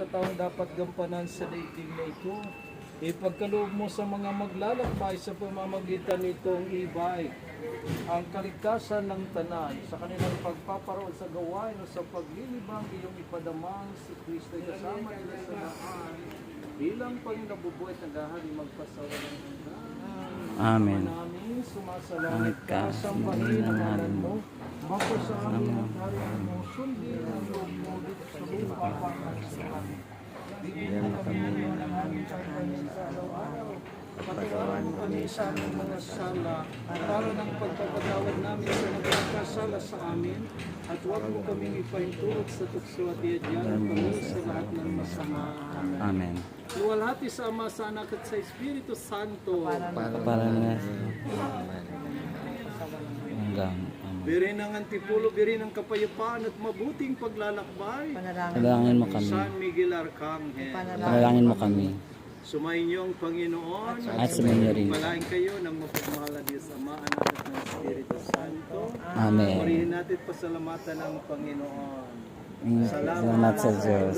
sa taong dapat gampanan sa daigdig na ito. Ipagkaloob mo sa mga maglalakbay sa pamamagitan nitong ibay ang kaligtasan ng tanan sa kanilang pagpaparoon sa gawain o sa paglilibang iyong ipadamang si Kristo ay kasama nila sa daan bilang Panginabubuhay at nagahali magpasawa ng. Amen. namin, sumasalangit Langit ka, sambahin ang mo, amin ang karyan mo, sundin ang loob mo dito sa lupa para sa amin. Bigyan mo kami ng aming kakanin sa araw-araw. Patawaran mo kami sa aming mga sala, para ng pagpapatawad namin sa nagkakasala sa amin, at huwag mo kaming ipahintulot sa tukso at iadyan kami sa lahat ng masama. Amen. Amen. Luwalhati sa Ama, sa Anak at sa Espiritu Santo. Para hanggang Amen. Biri ng antipulo, biri ng kapayapaan at mabuting paglalakbay. Panalangin mo kami. San Miguel Arcangel. Panalangin mo kami. Sumayin niyo ang Panginoon. At sumayin niyo rin. Palain kayo ng mapagmahal na Diyos Ama, Anak at ng Espiritu Santo. Amen. Purihin natin pasalamatan ng Panginoon. Salamat sa Diyos.